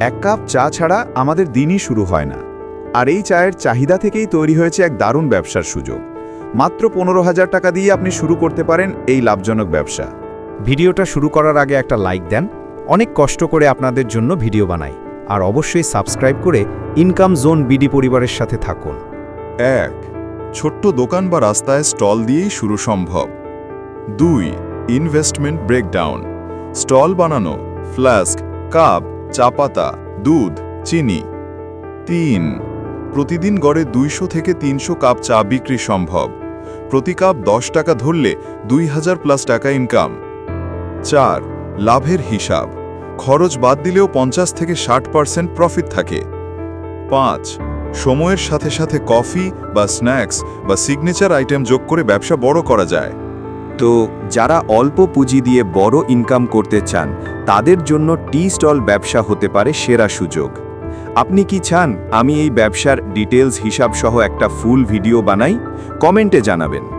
এক কাপ চা ছাড়া আমাদের দিনই শুরু হয় না। আর এই চায়ের চাহিদা থেকেই তৈরি হয়েছে এক দারুণ ব্যবসার সুযোগ। মাত্র পনেরো হাজার টাকা দিয়ে আপনি শুরু করতে পারেন এই লাভজনক ব্যবসা। ভিডিওটা শুরু করার আগে একটা লাইক দেন। অনেক কষ্ট করে আপনাদের জন্য ভিডিও বানাই। আর অবশ্যই সাবস্ক্রাইব করে ইনকাম জোন বিডি পরিবারের সাথে থাকুন। এক, ছোট্ট দোকান বা রাস্তায় স্টল দিয়েই শুরু সম্ভব। দুই ইনভেস্টমেন্ট ব্রেকডাউন স্টল বানানো ফ্লাস্ক কাপ চা পাতা দুধ, চিনি। তিন, প্রতিদিন গড়ে দুইশো থেকে তিনশো কাপ চা বিক্রি সম্ভব। প্রতি কাপ দশ টাকা ধরলে দুই হাজার প্লাস টাকা ইনকাম। চার, লাভের হিসাব। খরচ বাদ দিলেও পঞ্চাশ থেকে ষাট পার্সেন্ট প্রফিট থাকে। পাঁচ, সময়ের সাথে সাথে কফি বা স্ন্যাক্স বা সিগনেচার আইটেম যোগ করে ব্যবসা বড় করা যায়। তো যারা অল্প পুঁজি দিয়ে বড় ইনকাম করতে চান, তাদের জন্য টি স্টল ব্যবসা হতে পারে সেরা সুযোগ। আপনি কি চান আমি এই ব্যবসার ডিটেলস হিসাবসহ একটা ফুল ভিডিও বানাই? কমেন্টে জানাবেন।